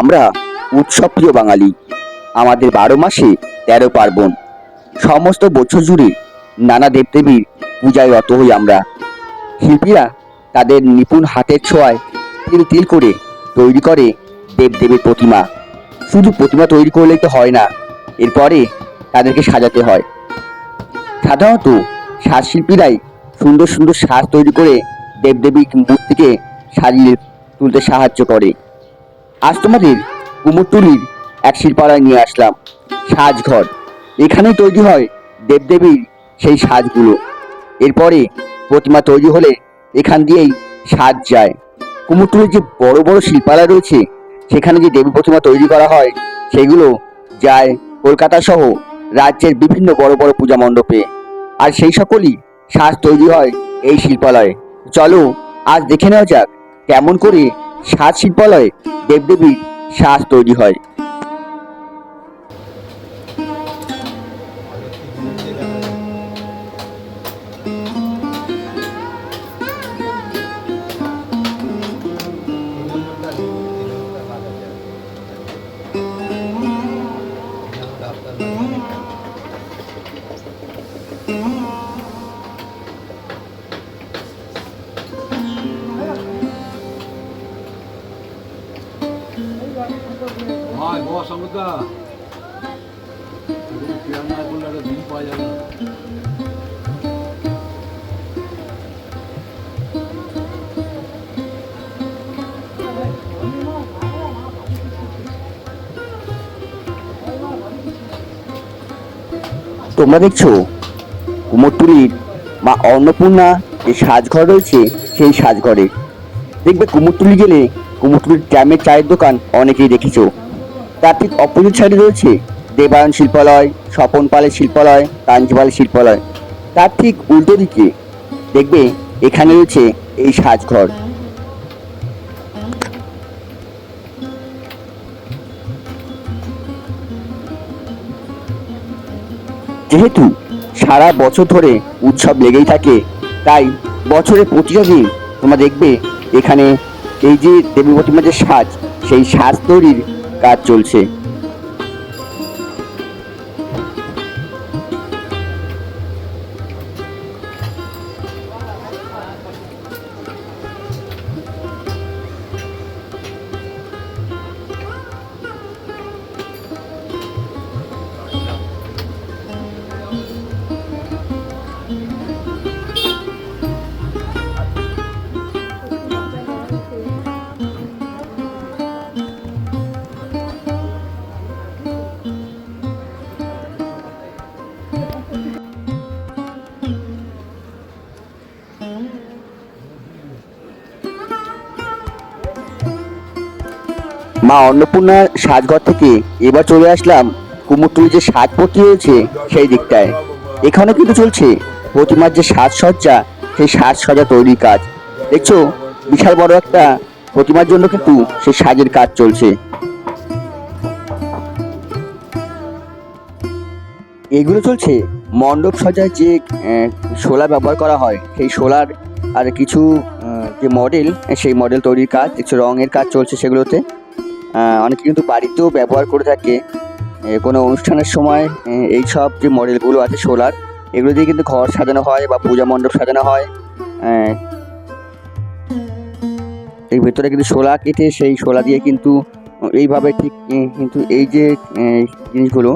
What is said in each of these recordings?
আমরা উৎসবপ্রিয় বাঙালি। আমাদের বারো মাসে তেরো পার্বণ। সমস্ত বছর জুড়ে নানা দেবদেবীর পূজায় রত হই আমরা। শিল্পীরা তাদের নিপুণ হাতের ছোঁয়ায় তিল তিল করে তৈরি করে দেবদেবীর প্রতিমা। শুধু প্রতিমা তৈরি করলেই তো হয় না, এরপরে তাদেরকে সাজাতে হয়। সাধারণত সাজশিল্পীরাই সুন্দর সুন্দর সাজ তৈরি করে দেবদেবীর মূর্তিকে সাজিয়ে তুলতে সাহায্য করে। আজ তোমাদের কুমোরটুলির এক শিল্পালয় নিয়ে আসলাম সাজঘর। এখানেই তৈরি হয় দেবদেবীর সেই সাজগুলো। এরপরে প্রতিমা তৈরি হলে এখান দিয়েই সাজ যায়। কুমোরটুলির যে বড় বড় শিল্পালয় রয়েছে, সেখানে যে দেবী প্রতিমা তৈরি করা হয়, সেগুলো যায় কলকাতা সহ রাজ্যের বিভিন্ন বড় বড় পূজা মণ্ডপে। আর সেই সকলই সাজ তৈরি হয় এই শিল্পালয়ে চলো আজ দেখে নেওয়া যাক কেমন করে সাজ শিল্পালয়ে দেবদেবীর শ্বাস তৈরি হয়। রান্না করলে একটা দিন পাওয়া যাবে তোমরা দেখছ কুমোরটুলির মা অন্নপূর্ণা যে সাজঘর রয়েছে, সেই সাজঘরে। দেখবে কুমোরটুলি গেলে কুমোরটুলির ট্যামের চায়ের দোকান অনেকেই দেখেছ। তার ঠিক অপোজিট সাইডে রয়েছে দেবায়ন শিল্পালয়, স্বপন পালের শিল্পালয়, কাঞ্জিপাল শিল্পালয়। তার ঠিক উল্টো দিকে দেখবে এখানে রয়েছে এই সাজঘর। যেহেতু সারা বছর ধরে উৎসব লেগেই থাকে, তাই বছরের প্রতিটা দিন তোমরা দেখবে এখানে এই যে দেবী প্রতিমার যে সাজ, সেই সাজ তৈরির কাজ চলছে। মা অন্নপূর্ণার সাজঘর থেকে এবার চলে আসলাম কুমোরটুলি যে সাজ সাজপট্টি রয়েছে সেই দিকটায়। এখানে কিন্তু চলছে প্রতিমার যে সাজসজ্জা, সেই সাজসজ্জা তৈরির কাজ। দেখছ? বিশাল বড় একটা প্রতিমার জন্য কিন্তু সেই সাজের কাজ চলছে। এগুলো চলছে মণ্ডপ সজায় যে শোলা ব্যবহার করা হয়। সেই শোলার আর কিছু যে মডেল সেই মডেল তৈরির কাজ। কিছু রঙের কাজ চলছে সেগুলোতে। অনেকে কিন্তু বাড়িতেও ব্যবহার করে থাকে। কোনো অনুষ্ঠানের সময় এই সব যে মডেলগুলো আছে সোলার, এগুলো দিয়ে কিন্তু ঘর সাজানো হয় বা পূজা মণ্ডপ সাজানো হয়। এর ভেতরে কিন্তু শোলা কেটে সেই শোলা দিয়ে কিন্তু, এইভাবে ঠিক কিন্তু এই যে জিনিসগুলো,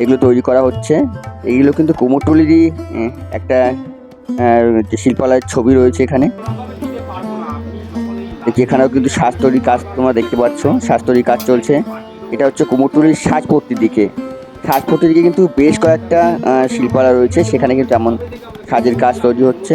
এগুলো তৈরি করা হচ্ছে। এইগুলো কিন্তু কুমোরটুলিরই একটা শিল্পালয়ের ছবি রয়েছে এখানে। যেখানেও কিন্তু শ্বাস তৈরির কাজ তোমরা দেখতে পাচ্ছ শ্বাস তৈরির কাজ চলছে। এটা হচ্ছে কুমোরটুলির সাজপট্টির দিকে। সাজপট্টির দিকে কিন্তু বেশ কয়েকটা শিল্পালয় রয়েছে। সেখানে কিন্তু এমন সাজের কাজ তৈরি হচ্ছে।